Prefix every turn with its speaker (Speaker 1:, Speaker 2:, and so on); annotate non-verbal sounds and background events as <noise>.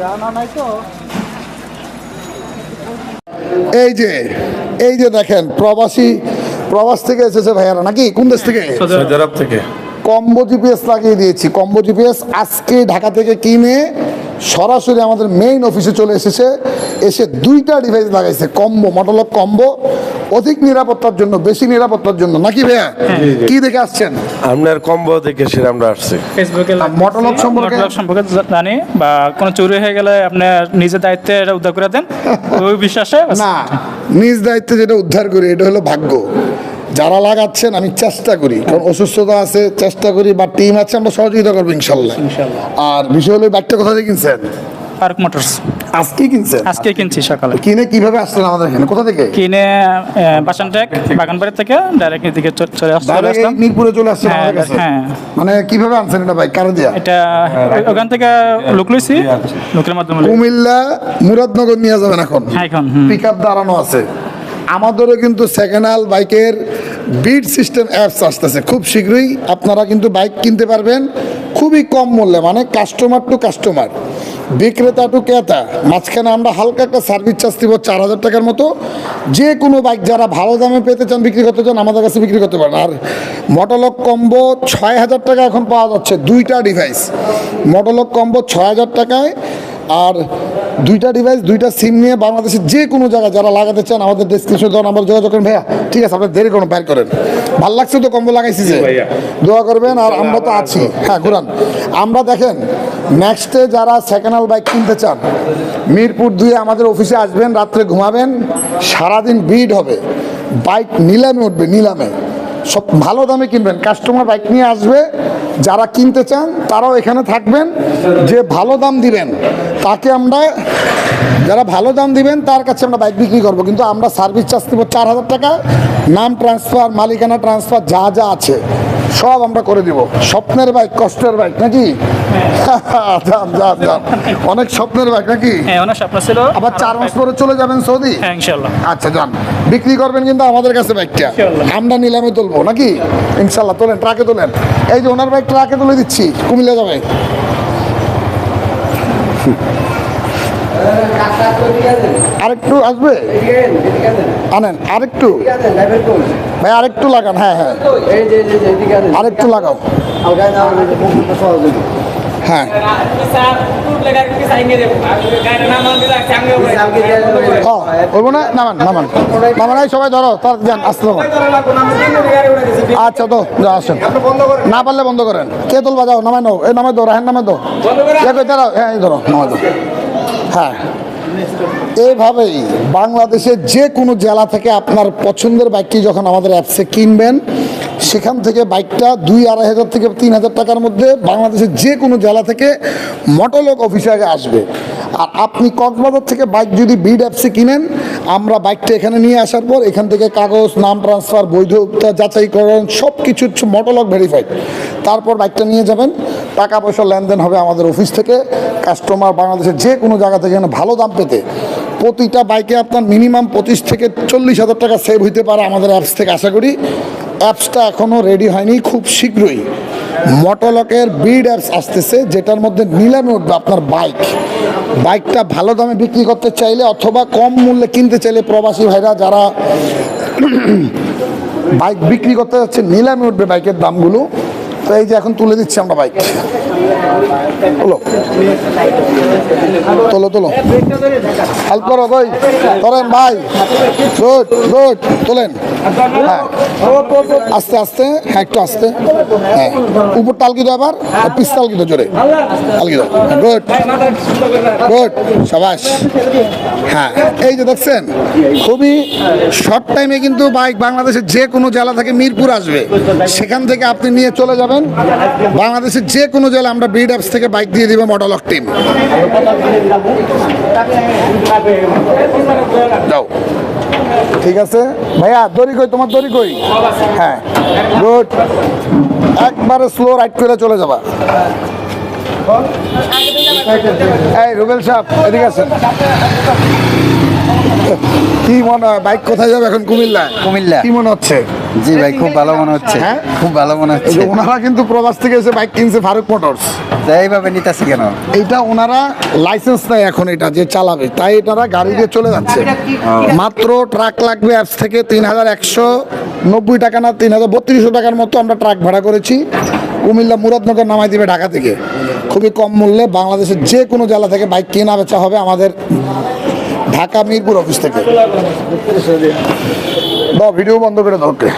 Speaker 1: জানা নাই তো।
Speaker 2: এই যে এই যে দেখেন প্রবাসী প্রবাস থেকে এসেছে ভাইয়ারা নাকি? কোন দেশ থেকে?
Speaker 3: সৌদি আরব। থেকে।
Speaker 2: কম্বো জিপিএস লাগিয়ে দিয়েছি। কম্বো জিপিএস আজকে ঢাকা থেকে কিনে সরাসরি আমাদের মেইন অফিসে চলে এসেছে। এসে দুইটা ডিভাইস লাগাইছে কম্বো মডেলক কম্বো অধিক নিরাপত্তার জন্য বেশি নিরাপত্তার জন্য। নাকি ভাইয়া? কি দেখে আসছেন?
Speaker 3: আপনার কম্বো দেখে সেরে আমরা আসছি।
Speaker 4: ফেসবুকে
Speaker 2: মটলক সম্পর্কে?
Speaker 4: সম্পর্কে জানি বা কোনো চুরি হয়ে গেলে আপনি নিজের দায়িত্বে এটা উদ্ধার করে দেন। <laughs> ওই বিশ্বাসে?
Speaker 2: না নিজ দায়িত্বে যেটা উদ্ধার করি এটা হলো ভাগ্য। যারা লাগাচ্ছেন আমি চেষ্টা করি কারণ অসুস্থতা আছে চেষ্টা করি বা টিম আছে আমরা সহযোগিতা করব ইনশাল্লাহ। আর বিষয় হলো ব্যাগটা কোথা থেকে কিনছেন?
Speaker 4: Park Motors.
Speaker 2: আজকে কিনছেন?
Speaker 4: আজকে কিনছি সকালে।
Speaker 2: কিনে কীভাবে আসলেন আমাদের এখানে? কোথা থেকে?
Speaker 4: কিনে বাসানটেক বাগানবাড়ি থেকে ডাইরেক্ট এদিকে চলে আসলাম।
Speaker 2: মিরপুরে চলে আসছেন
Speaker 4: হ্যাঁ,
Speaker 2: আমাদের কাছে?
Speaker 4: হ্যাঁ।
Speaker 2: মানে কীভাবে আনছেন এটা ভাই? কারও দিয়া?
Speaker 4: এটা ওখান থেকে লোক লইছি। লোকের মাধ্যমে
Speaker 2: কুমিল্লা মুরাদনগর নিয়ে যাবেন এখন।
Speaker 4: হ্যাঁ, এখন, হুম।
Speaker 2: পিক আপ দাঁড়ানো আছে। আমাদেরও কিন্তু সেকেন্ড হ্যান্ড বাইকের বিট সিস্টেম অ্যাপস আসতেছে খুব শীঘ্রই। আপনারা কিন্তু বাইক কিনতে পারবেন, খুবই কম মূল্যে মানে কাস্টমার টু কাস্টমার বিক্রেতা টু ক্রেতা, মাঝখানে আমরা হালকা একটা সার্ভিস চার্জ দিব চার হাজার টাকার মতো। যে কোনো বাইক যারা ভালো দামে পেতে চান, বিক্রি করতে চান, আমাদের কাছে বিক্রি করতে পারেন। আর মটলক কম্বো ছয় হাজার টাকা এখন পাওয়া যাচ্ছে, দুইটা ডিভাইস মটলক কম্বো ছয় হাজার টাকায়, আর দুইটা ডিভাইস দুইটা সিম নিয়ে বাংলাদেশের যে কোনো জায়গায় যারা লাগাতে চান আমাদের ডেসক্রিপশন দেওয়া নাম্বার যোগাযোগ করেন ভাইয়া ঠিক আছে আপনার দেরি করুন বাইর করেন। ভালো লাগছে তো কম্বো লাগাইছি যে। দোয়া করবেন আর আমরা তো আছি। হ্যাঁ ঘুরান। আমরা দেখেন নেক্সটে যারা সেকেন্ড হ্যান্ড বাইক কিনতে চান মিরপুর দুয়ে আমাদের অফিসে আসবেন রাত্রে ঘুমাবেন সারাদিন ভিড় হবে। বাইক নিলামে উঠবে নিলামে। সব ভালো দামে কিনবেন। কাস্টমার বাইক নিয়ে আসবে, যারা কিনতে চান, তারাও এখানে থাকবেন, যে ভালো দাম দিবেন, তাকে আমরা, যারা ভালো দাম দিবেন, তার কাছে আমরা বাইক বিক্রি করব। কিন্তু আমরা সার্ভিস চার্জ দেবো চার হাজার টাকা, নাম ট্রান্সফার মালিকানা ট্রান্সফার যা যা আছে। সব আমরা করে দিব। স্বপ্নের বাইক কষ্টের বাইক নাকি? যান যান যান অনেক স্বপ্নের বাইক নাকি?
Speaker 4: হ্যাঁ অনেক স্বপ্ন ছিল।
Speaker 2: আবার চার মাস পরে চলে যাবেন সৌদি?
Speaker 4: হ্যাঁ ইনশাল্লাহ
Speaker 2: আচ্ছা যান বিক্রি করবেন কিন্তু আমাদের কাছে বাইকটা। আমরা নিলামে তুলবো নাকি? ইনশাল্লাহ তোলেন ট্রাকে তোলেন। এই যে ওনার বাইক ট্রাকে তুলে দিচ্ছি কুমিল্লা যাবে। আরেকটু আসবে? আনেন, আরেকটু। ভাই, আরেকটু লাগান হ্যাঁ হ্যাঁ। আরেকটু লাগাও। হ্যাঁ। হ্যাঁ বলব না? নামান নামান। নামান সবাই ধরো, তার যান আচ্ছা তো না পারলে বন্ধ করেন। কে তোল বাজাও? নামাই নাও। এই, নামাই দো রাহেন, নামাই দো হ্যাঁ ধরো, নামাই দো হ্যাঁ। এইভাবেই বাংলাদেশের যে কোনো জেলা থেকে আপনার পছন্দের বাইকটি যখন আমাদের অ্যাপসে কিনবেন, সেখান থেকে বাইকটা দুই আড়াই হাজার থেকে তিন হাজার টাকার মধ্যে বাংলাদেশের যে কোনো জেলা থেকে মোটলক অফিসে আসবে। আর আপনি কক্সবাজার থেকে বাইক যদি বিড অ্যাপসে কিনেন, আমরা বাইকটা এখানে নিয়ে আসার পর এখান থেকে কাগজ, নাম ট্রান্সফার বৈধতা যাচাইকরণ সব কিছু মোটলক ভেরিফাইড তারপর বাইকটা নিয়ে যাবেন, টাকা পয়সা লেনদেন হবে আমাদের অফিস থেকে। কাস্টমার বাংলাদেশের যে কোনো জায়গা থেকে এখানে ভালো দাম পেতে প্রতিটা বাইকে আপনার মিনিমাম পঁচিশ থেকে চল্লিশ হাজার টাকা সেভ হইতে পারে আমাদের অ্যাপস থেকে, আশা করি। অ্যাপসটা এখনও রেডি হয়নি, খুব শীঘ্রই। মোটলকের বিড অ্যাপস আসতেছে, যেটার মধ্যে নিলামে উঠবে আপনার বাইক বাইকটা ভালো দামে বিক্রি করতে চাইলে অথবা কম মূল্যে কিনতে চাইলে প্রবাসী ভাইরা যারা <clears throat> বাইক বিক্রি করতে যাচ্ছে নিলামে উঠবে বাইকের দামগুলো তো এই যে এখন তুলে দিচ্ছি আমরা বাইক। তোলো। তোলো তোলো। হেল্প করো কই? করেন ভাই। গুড গুড তোলেন। হ্যাঁ। আস্তে আস্তে হ্যাঁ একটু আস্তে। হ্যাঁ। উপর টালকি দাও আবার? পিস টালকি দাও জোরে। টালকি দাও গুড গুড সাবাস। হ্যাঁ এই যে দেখছেন, খুবই শর্ট টাইমে কিন্তু বাইক বাংলাদেশের যে কোনো জেলা থেকে মিরপুর আসবে, সেখান থেকে আপনি নিয়ে চলে যাবেন। বাংলাদেশের যে কোনো জেলা আমরা বিড অ্যাপস থেকে বাইক দিয়ে দিব দিবে মডেলক টিম। যাও। ঠিক আছে। ভাইয়া দড়ি কই? তোমার দড়ি কই? হ্যাঁ। গুড। একবারে স্লো রাইড করে চলে যাবা। এই রুবেল সাহেব এদিকে আছেন কি মনে হয় বাইক কোথায় যাবে এখন কুমিল্লা
Speaker 1: কুমিল্লা।
Speaker 2: কি মনে হচ্ছে?
Speaker 1: জি ভাই খুব ভালো মনে হচ্ছে।
Speaker 2: হ্যাঁ?
Speaker 1: খুব ভালো মনে হচ্ছে।
Speaker 2: ওনারা কিন্তু প্রবাস থেকে এসে বাইক কিনছে ফারুক মোটরস।
Speaker 1: এইভাবে নিতেছি কেন?
Speaker 2: এইটা ওনারা লাইসেন্স নেই এখন এটা যে চালাবে তাই এনারা গাড়ি দিয়ে চলে যাচ্ছে। মাত্র ট্রাক লাগবে অ্যাপস থেকে তিন হাজার একশো নব্বই টাকা না তিন হাজার বত্রিশশো টাকার মতো আমরা ট্রাক ভাড়া করেছি। কুমিল্লা মুরাদনগর নামাই দিবে ঢাকা থেকে। খুবই কম মূল্যে বাংলাদেশের যে কোনো জেলা থেকে বাইক কেনা বেচা হবে আমাদের ঢাকা মিরপুর অফিস থেকে। দাও ভিডিও বন্ধ করে দাও ওকে।